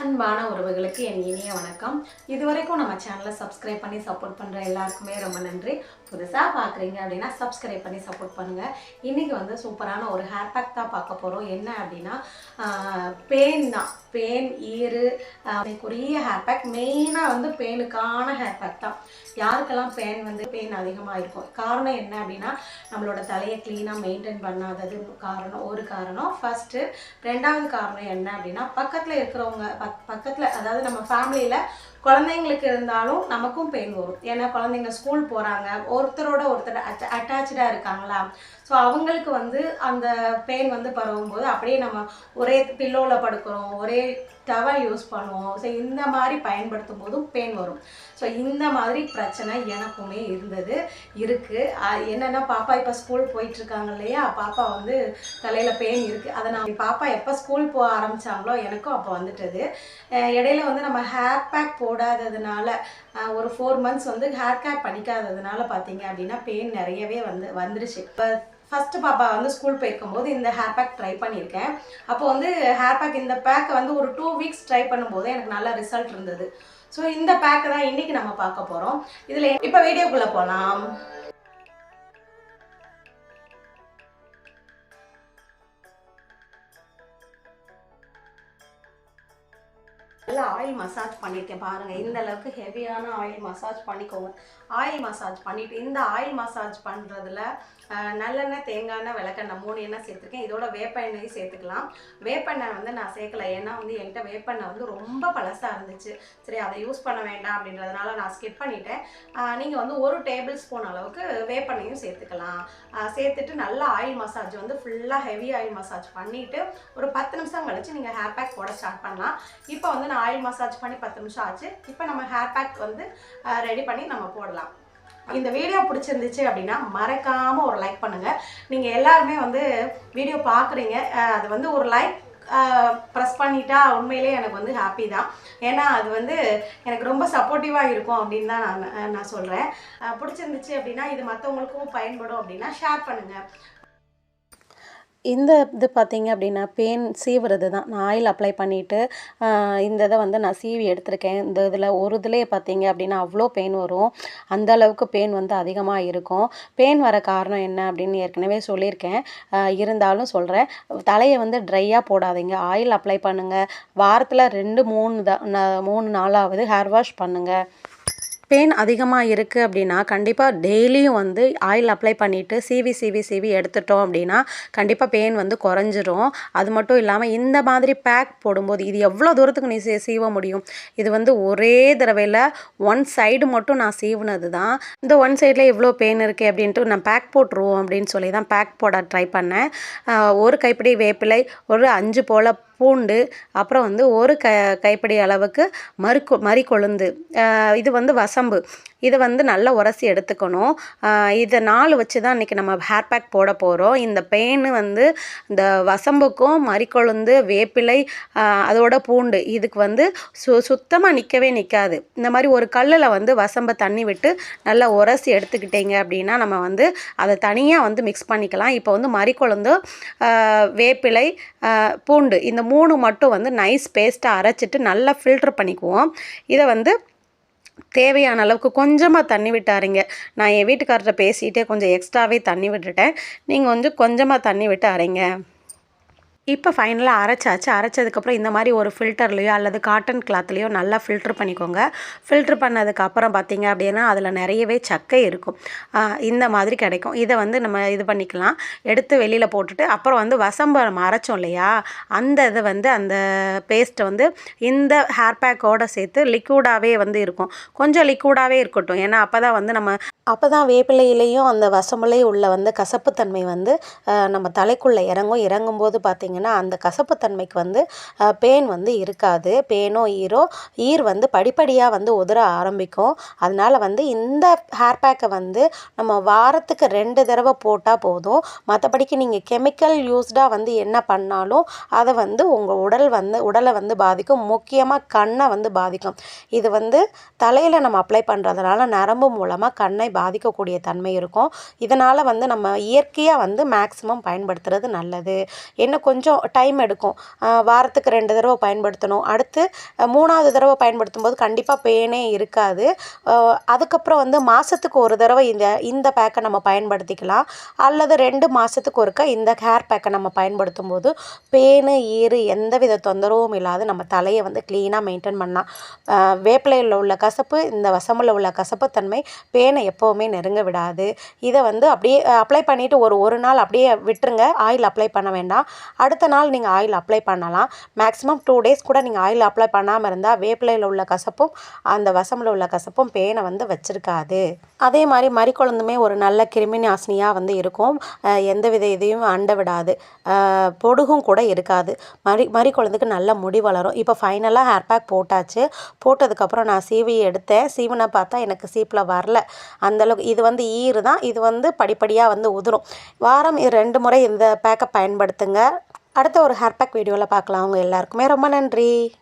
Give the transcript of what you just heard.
அன்பான உறவுகளுக்கு என் இனிய வணக்கம். இதுவரைக்கும் நம்ம சேனலை சப்ஸ்கிரைப் பண்ணி சப்போர்ட் பண்ணுற எல்லாருக்குமே ரொம்ப நன்றி. புதுசாக பார்க்குறீங்க அப்படின்னா சப்ஸ்கிரைப் பண்ணி சப்போர்ட் பண்ணுங்கள் இன்றைக்கி வந்து சூப்பரான ஒரு ஹேர் பேக் தான் பார்க்க போகிறோம் என்ன அப்படின்னா பேன் தான். பேன் ஈரு அதுக்குரிய ஹேர் பேக் மெயினாக வந்து பேனுக்கான ஹேர் பேக் தான். யாருக்கெல்லாம் பேன் வந்து பெயின் அதிகமாக இருக்கும்? காரணம் என்ன அப்படின்னா நம்மளோட தலையை க்ளீனாக மெயின்டைன் பண்ணாதது காரணம் ஒரு காரணம். ஃபஸ்ட்டு ரெண்டாவது காரணம் என்ன அப்படின்னா பக்கத்தில் இருக்கிறவங்க பக் பக்கத்தில் அதாவது நம்ம ஃபேமிலியில் குழந்தைங்களுக்கு இருந்தாலும் நமக்கும் பெயின் வரும். ஏன்னா குழந்தைங்க ஸ்கூல் போகிறாங்க ஒருத்தரோட ஒருத்தர் அட்ட அட்டாச்சாக இருக்காங்களா? ஸோ அவங்களுக்கு வந்து அந்த பெயின் வந்து பரவும் போது அப்படியே நம்ம ஒரே பில்லோவில் படுக்கிறோம் ஒரே டவல் யூஸ் பண்ணுவோம். ஸோ இந்த மாதிரி பயன்படுத்தும் போதும் பெயின் வரும். ஸோ இந்த மாதிரி பிரச்சனை எனக்குமே இருந்தது. இருக்குது என்னென்னா பாப்பா இப்போ ஸ்கூல் போயிட்டுருக்காங்க இல்லையா? பாப்பா வந்து தலையில் பெயின் இருக்குது அதை நான் பாப்பா எப்போ ஸ்கூல் போக ஆரம்பித்தாங்களோ எனக்கும் அப்போ வந்துட்டது. இடையில வந்து நம்ம ஹேர் பேக் போடாததுனால ஒரு ஃபோர் மந்த்ஸ் வந்து ஹேர் கேர் பண்ணிக்காததுனால பார்த்தீங்க அப்படின்னா பெயின் நிறையவே வந்து வந்துருச்சு. இப்போ ஃபஸ்ட்டு பாப்பா வந்து ஸ்கூல் போயிருக்கும்போது இந்த ஹேர் பேக் ட்ரை பண்ணியிருக்கேன். அப்போ வந்து ஹேர் பேக் இந்த பேக்கை வந்து ஒரு டூ வீக்ஸ் ட்ரை பண்ணும்போது எனக்கு நல்ல ரிசல்ட் இருந்தது. ஸோ இந்த பேக்கை தான் இன்றைக்கி நம்ம பார்க்க போகிறோம் இதில் இப்போ வீடியோக்குள்ளே போகலாம் நல்லா ஆயில் மசாஜ் பண்ணியிருக்கேன் பாருங்கள் இந்த அளவுக்கு ஹெவியான ஆயில் மசாஜ் பண்ணிக்கோங்க. ஆயில் மசாஜ் பண்ணிவிட்டு இந்த ஆயில் மசாஜ் பண்ணுறதுல நல்லெண்ணெய் தேங்காய் எண்ணெய் விளக்கெண்ணெய் மூணு எண்ணெய் சேர்த்துருக்கேன். இதோட வேப்ப எண்ணெயும் சேர்த்துக்கலாம். வேப்பெண்ணெய் வந்து நான் சேர்க்கல. ஏன்னா வந்து என்கிட்ட வேப்பெண்ணெய் வந்து ரொம்ப பழசாக இருந்துச்சு. சரி அதை யூஸ் பண்ண வேண்டாம் அப்படின்றதுனால நான் ஸ்கிப் பண்ணிட்டேன். நீங்கள் வந்து ஒரு டேபிள் ஸ்பூன் அளவுக்கு வேப்பெண்ணையும் சேர்த்துக்கலாம். சேர்த்துட்டு நல்லா ஆயில் மசாஜ் வந்து ஃபுல்லாக ஹெவி ஆயில் மசாஜ் பண்ணிவிட்டு ஒரு பத்து நிமிஷம் கழிச்சு நீங்கள் ஹேர் பேக் போட ஸ்டார்ட் பண்ணலாம். இப்போ வந்து நான் ஆயில் மசாஜ் பண்ணி பத்து நிமிஷம் ஆச்சு. இப்போ நம்ம ஹேர் பேக் வந்து ரெடி பண்ணி நம்ம போடலாம். இந்த வீடியோ பிடிச்சிருந்துச்சு அப்படின்னா மறக்காமல் ஒரு லைக் பண்ணுங்கள் நீங்கள் எல்லாருமே வந்து வீடியோ பார்க்குறீங்க அது வந்து ஒரு லைக் ப்ரெஸ் பண்ணிட்டா உண்மையிலே எனக்கு வந்து ஹாப்பி தான். ஏன்னா அது வந்து எனக்கு ரொம்ப சப்போர்ட்டிவாக இருக்கும் அப்படின்னு தான் நான் நான் சொல்கிறேன் பிடிச்சிருந்துச்சு அப்படின்னா இது மற்றவங்களுக்கும் பயன்படும் அப்படின்னா ஷேர் பண்ணுங்கள் இந்த இது பார்த்தீங்க அப்படின்னா பேன் சீவுறது தான். நான் ஆயில் அப்ளை பண்ணிவிட்டு இந்த இதை வந்து நான் சீவி எடுத்திருக்கேன். இந்த இதில் ஒரு இதுலேயே பார்த்தீங்க அப்படின்னா அவ்வளோ பெயின் வரும். அந்த அளவுக்கு பெயின் வந்து அதிகமாக இருக்கும். பெயின் வர காரணம் என்ன அப்படின்னு ஏற்கனவே சொல்லியிருக்கேன். இருந்தாலும் சொல்கிறேன். தலையை வந்து ட்ரையாக போடாதீங்க. ஆயில் அப்ளை பண்ணுங்கள் வாரத்தில் ரெண்டு மூணு தான் மூணு நாளாவது ஹேர் வாஷ் பண்ணுங்கள் பெயின் அதிகமாக இருக்குது அப்படின்னா கண்டிப்பாக டெய்லியும் வந்து ஆயில் அப்ளை பண்ணிவிட்டு சீவி சீவி சீவி எடுத்துட்டோம் அப்படின்னா கண்டிப்பாக பெயின் வந்து குறைஞ்சிரும். அது மட்டும் இல்லாமல் இந்த மாதிரி பேக் போடும்போது இது எவ்வளோ தூரத்துக்கு நீ சீ சீவ முடியும்? இது வந்து ஒரே தடவையில் ஒன் சைடு மட்டும் நான் சீவுனது தான் இந்த ஒன் சைடில் எவ்வளோ பெயின் இருக்குது அப்படின்ட்டு நான் பேக் போட்டுருவோம் அப்படின்னு சொல்லி தான் பேக் போட ட்ரை பண்ணேன். ஒரு கைப்பிடி வேப்பிலை ஒரு அஞ்சு போல் பூண்டு அப்புறம் வந்து ஒரு க கைப்பிடி அளவுக்கு மறுக்கு மறிக்கொழுந்து இது வந்து வசம்பு. இதை வந்து நல்லா உரசி எடுத்துக்கணும். இதை நாலு வச்சு தான் இன்றைக்கி நம்ம ஹேர் பேக் போட போகிறோம் இந்த பெயின் வந்து இந்த வசம்புக்கும் மறிக்கொழுந்து வேப்பிலை அதோட பூண்டு இதுக்கு வந்து சு சுத்தமாக நிற்கவே நிற்காது இந்த மாதிரி ஒரு கல்லில் வந்து வசம்பை தண்ணி விட்டு நல்லா உரசி எடுத்துக்கிட்டீங்க அப்படின்னா நம்ம வந்து அதை தனியாக வந்து மிக்ஸ் பண்ணிக்கலாம். இப்போ வந்து மறிக்கொழுந்து வேப்பிலை பூண்டு இந்த மூணு மட்டும் வந்து நைஸ் பேஸ்ட்டாக அரைச்சிட்டு நல்லா ஃபில்டர் பண்ணிக்குவோம். இதை வந்து தேவையான அளவுக்கு கொஞ்சமாக தண்ணி விட்டாருங்க. நான் என் வீட்டுக்காரர்கிட்ட பேசிகிட்டே கொஞ்சம் எக்ஸ்ட்ராவே தண்ணி விட்டுட்டேன். நீங்கள் வந்து கொஞ்சமாக தண்ணி விட்டு அரைங்க. இப்போ ஃபைனலாக அரைச்சாச்சு. அரைச்சதுக்கப்புறம் இந்த மாதிரி ஒரு ஃபில்டர்லையோ அல்லது காட்டன் கிளாத்லேயோ நல்லா ஃபில்ட்ரு பண்ணிக்கோங்க. ஃபில்ட்ரு பண்ணதுக்கப்புறம் பார்த்தீங்க அப்படின்னா அதில் நிறையவே சக்கை இருக்கும். இந்த மாதிரி கிடைக்கும். இதை வந்து நம்ம இது பண்ணிக்கலாம். எடுத்து வெளியில் போட்டுட்டு அப்புறம் வந்து வசம்பு நம்ம அரைச்சோம் இல்லையா? அந்த இதை வந்து அந்த பேஸ்ட்டை வந்து இந்த ஹேர் பேக்கோடு சேர்த்து லிக்விடாகவே வந்து இருக்கும். கொஞ்சம் லிக்விடாகவே இருக்கட்டும். ஏன்னா அப்போ தான் வந்து நம்ம அப்போ தான் வேப்பிலையிலையும் அந்த வசம்புலையும் உள்ள வந்து கசப்புத்தன்மை வந்து நம்ம தலைக்குள்ளே இறங்கும். இறங்கும்போது பார்த்திங்கன்னா அந்த கசப்புத்தன்மைக்கு வந்து பேன் வந்து இருக்காது. பேனோ ஈரோ ஈர் வந்து படிப்படியாக வந்து உதற ஆரம்பிக்கும். அதனால் வந்து இந்த ஹேர் பேக்கை வந்து நம்ம வாரத்துக்கு ரெண்டு தடவை போட்டால் போதும். மற்றபடிக்கு நீங்கள் கெமிக்கல் யூஸ்டாக வந்து என்ன பண்ணாலும் அதை வந்து உங்கள் உடல் வந்து உடலை வந்து பாதிக்கும். முக்கியமாக கண்ணை வந்து பாதிக்கும். இது வந்து தலையில் நம்ம அப்ளை பண்ணுறதுனால நரம்பு மூலமாக கண்ணை பாதிக்கக்கூடிய தன்மை இருக்கும். இதனால் வந்து நம்ம இயற்கையாக வந்து மேக்ஸிமம் பயன்படுத்துறது நல்லது. என்ன கொஞ்சம் டைம் எடுக்கும். வாரத்துக்கு ரெண்டு தடவை பயன்படுத்தணும். அடுத்து மூணாவது தடவை பயன்படுத்தும் போது கண்டிப்பாக பெயினே இருக்காது. அதுக்கப்புறம் வந்து மாதத்துக்கு ஒரு தடவை இந்த இந்த பேக்கை நம்ம பயன்படுத்திக்கலாம். அல்லது ரெண்டு மாதத்துக்கு ஒருக்க இந்த ஹேர் பேக்கை நம்ம பயன்படுத்தும் போது பேனு ஈறு எந்த வித தொந்தரவும் இல்லாது நம்ம தலையை வந்து க்ளீனாக மெயின்டைன் பண்ணலாம். வேப்பிலையில் உள்ள கசப்பு இந்த வசமில் உள்ள கசப்புத்தன்மை பேனை எப்போ எப்போவுமே நெருங்க விடாது. இதை வந்து அப்படியே அப்ளை பண்ணிவிட்டு ஒரு ஒரு நாள் அப்படியே விட்டுருங்க. ஆயில் அப்ளை பண்ண வேண்டாம். அடுத்த நாள் நீங்கள் ஆயில் அப்ளை பண்ணலாம். மேக்ஸிமம் டூ டேஸ் கூட நீங்கள் ஆயில் அப்ளை பண்ணாமல் இருந்தால் வேப்பிலையில் உள்ள கசப்பும் அந்த வசமில் உள்ள கசப்பும் பேனை வந்து வச்சிருக்காது. அதே மாதிரி மறிக்குழந்துமே ஒரு நல்ல கிருமி நாசினியாக வந்து இருக்கும். எந்த வித இதையும் அண்ட விடாது. பொடுகும் கூட இருக்காது. மறி மறிக்குழந்துக்கு நல்ல முடி வளரும். இப்போ ஃபைனலாக ஹேர் பேக் போட்டாச்சு. போட்டதுக்கப்புறம் நான் சீவி எடுத்தேன். சீவனை பார்த்தா எனக்கு சீப்பில் வரல. அந்தளவுக்கு இது வந்து ஈறு தான். இது வந்து படிப்படியாக வந்து உதிரும். வாரம் ரெண்டு முறை இந்த பேக்கை பயன்படுத்துங்க. அடுத்த ஒரு ஹேர் பேக் வீடியோவில் பார்க்கலாம் அவங்க எல்லாருக்குமே. ரொம்ப நன்றி.